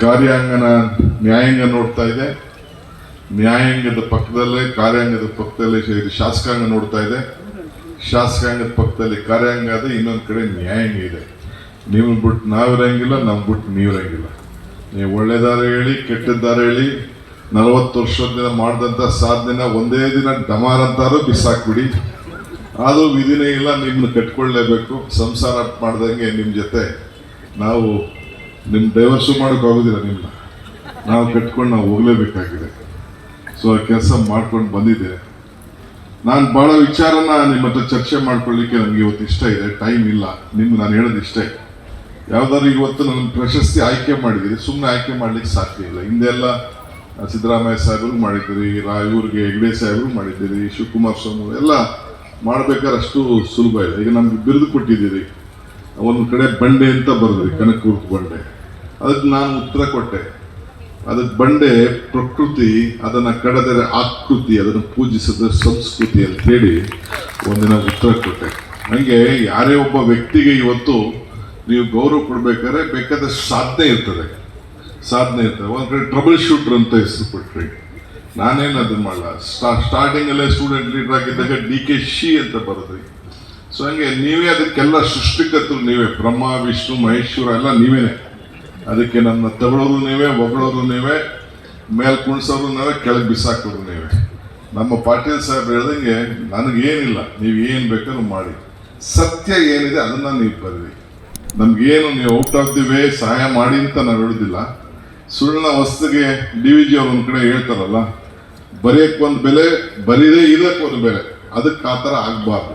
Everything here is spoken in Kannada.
ಕಾರ್ಯಾಂಗನ ನ್ಯಾಯಾಂಗ ನೋಡ್ತಾ ಇದೆ. ನ್ಯಾಯಾಂಗದ ಪಕ್ಕದಲ್ಲೇ, ಕಾರ್ಯಾಂಗದ ಪಕ್ಕದಲ್ಲೇ ಸೇರಿ ಶಾಸಕಾಂಗ ನೋಡ್ತಾ ಇದೆ. ಶಾಸಕಾಂಗದ ಪಕ್ಕದಲ್ಲಿ ಕಾರ್ಯಾಂಗ ಇದೆ ಇನ್ನೊಂದು ಕಡೆ ನ್ಯಾಯಾಂಗ ಇದೆ. ನೀವು ಬಿಟ್ಟು ನಾವಿರಂಗಿಲ್ಲ ನಮ್ ಬಿಟ್ಟು ನೀವಿರಂಗಿಲ್ಲ ನೀವು ಒಳ್ಳೆದಾರ ಹೇಳಿ, ಕೆಟ್ಟದ್ದಾರ ಹೇಳಿ, ನಲವತ್ತು ವರ್ಷದಿಂದ ಮಾಡಿದಂಥ ಸಾಧನೆನ ಒಂದೇ ದಿನ ಡಮಾರ್ ಅಂತಾರು ಬಿಸಾಕ್ಬಿಡಿ. ಅದು ವಿಧಿನೇ ಇಲ್ಲ ನಿಮ್ಮನ್ನು ಕಟ್ಕೊಳ್ಳೇಬೇಕು ಸಂಸಾರ ಮಾಡ್ದಂಗೆ ನಿಮ್ಮ ಜೊತೆ. ನಾವು ನಿಮ್ಮ ಡೈವರ್ಸು ಮಾಡೋಕ್ಕಾಗೋದಿಲ್ಲ ನಿಮ್ಮನ್ನ ನಾವು ಕಟ್ಕೊಂಡು ನಾವು ಹೋಗ್ಲೇಬೇಕಾಗಿದೆ. ಸೊ ಆ ಕೆಲಸ ಮಾಡ್ಕೊಂಡು ಬಂದಿದ್ದೆ. ನಾನು ಬಹಳ ವಿಚಾರನ ನಿಮ್ಮ ಹತ್ರ ಚರ್ಚೆ ಮಾಡ್ಕೊಳ್ಳಿಕ್ಕೆ ನನಗೆ ಇವತ್ತು ಇಷ್ಟ ಇದೆ. ಟೈಮ್ ಇಲ್ಲ. ನಿಮ್ಗೆ ನಾನು ಹೇಳೋದು ಇಷ್ಟೇ. ಯಾವ್ದಾದ್ರು ಇವತ್ತು ನನ್ನ ಪ್ರಶಸ್ತಿ ಆಯ್ಕೆ ಮಾಡಿದ್ದೀರಿ ಸುಮ್ಮನೆ ಆಯ್ಕೆ ಮಾಡ್ಲಿಕ್ಕೆ ಸಾಧ್ಯ ಇಲ್ಲ. ಹಿಂದೆಲ್ಲ ಸಿದ್ದರಾಮಯ್ಯ ಸಾಹೇಬ್ರಿಗೆ ಮಾಡಿದ್ದೀರಿ ರಾ ಇವ್ರಿಗೆ ಹೆಗ್ಡೆ ಸಾಹೇಬ್ರಿಗೆ ಮಾಡಿದ್ದೀರಿ ಶಿವಕುಮಾರ್ ಸ್ವಾಮಿ ಎಲ್ಲ ಮಾಡ್ಬೇಕಾದ್ರೆ ಅಷ್ಟು ಸುಲಭ ಇದೆ. ಈಗ ನಮ್ಗೆ ಬಿರುದು ಕೊಟ್ಟಿದ್ದೀರಿ. ಒಂದು ಕಡೆ ಬಂಡೆ ಅಂತ ಬರೆದ್ರಿ ಕೂರ್ತು ಬಂಡೆ. ಅದಕ್ಕೆ ನಾನು ಉತ್ತರ ಕೊಟ್ಟೆ. ಅದಕ್ಕೆ ಬಂಡೆ ಪ್ರಕೃತಿ, ಅದನ್ನು ಕಡದರೆ ಆಕೃತಿ, ಅದನ್ನು ಪೂಜಿಸಿದ ಸಂಸ್ಕೃತಿ ಅಂತ ಹೇಳಿ ಒಂದಿನ ಉತ್ತರ ಕೊಟ್ಟೆ. ನನಗೆ ಯಾರೇ ಒಬ್ಬ ವ್ಯಕ್ತಿಗೆ ಇವತ್ತು ನೀವು ಗೌರವ ಕೊಡಬೇಕಾದ್ರೆ ಬೇಕಾದ ಸಾಧನೆ ಇರ್ತದೆ. ಸಾಧನೆ ಇರ್ತದೆ. ಒಂದು ಕಡೆ ಟ್ರಬಲ್ ಶೂಟರ್ ಅಂತ ಹೆಸರು ಕೊಟ್ರಿ. ನಾನೇನು ಅದನ್ನು ಮಾಡಲ್ಲ ಸ್ಟಾ ಸ್ಟಾರ್ಟಿಂಗಲ್ಲೇ ಸ್ಟೂಡೆಂಟ್ ಲೀಡರ್ ಆಗಿದ್ದಾಗ ಡಿ ಕೆ ಶಿ ಅಂತ ಬರೋದ್ರಿ. ಸೊ ಹಂಗೆ ನೀವೇ ಅದಕ್ಕೆಲ್ಲ ಸೃಷ್ಟಿಕರ್ತರು ನೀವೇ. ಬ್ರಹ್ಮ, ವಿಷ್ಣು, ಮಹೇಶ್ವರ ಎಲ್ಲ ನೀವೇನೆ. ಅದಕ್ಕೆ ನನ್ನ ತಗೊಳ್ಳೋದು ನೀವೇ ಒಗಳೋದು ನೀವೇ, ಮೇಲೆ ಕುಣಿಸೋದು ನೀವೇ, ಕೆಳಗೆ ಬಿಸಾಕೋದು ನೀವೇ. ನಮ್ಮ ಪಾಟೀಲ್ ಸಾಹೇಬ್ ಹೇಳ್ದಂಗೆ, ನನಗೇನಿಲ್ಲ, ನೀವು ಏನು ಬೇಕಾದ್ರೂ ಮಾಡಿ. ಸತ್ಯ ಏನಿದೆ ಅದನ್ನು ನೀವು ಬರೀರಿ ನಮಗೇನು ನೀವು ಔಟ್ ಆಫ್ ದಿ ವೇ ಸಹಾಯ ಮಾಡಿ ಅಂತ ನಾವು ಹೇಳೋದಿಲ್ಲ. ಸುಳ್ಳಿನ ವಸ್ತುಗೆ ಡಿ ವಿ ಜಿ ಅವ್ರು ಒಂದು ಕಡೆ ಹೇಳ್ತಾರಲ್ಲ ಬರೆಯಕ್ಕೆ ಒಂದು ಬೆಲೆ, ಬರೀದೇ ಇದಕ್ಕೆ ಒಂದು ಬೆಲೆ. ಅದಕ್ಕೆ ಆ ಥರ ಆಗಬಾರ್ದು.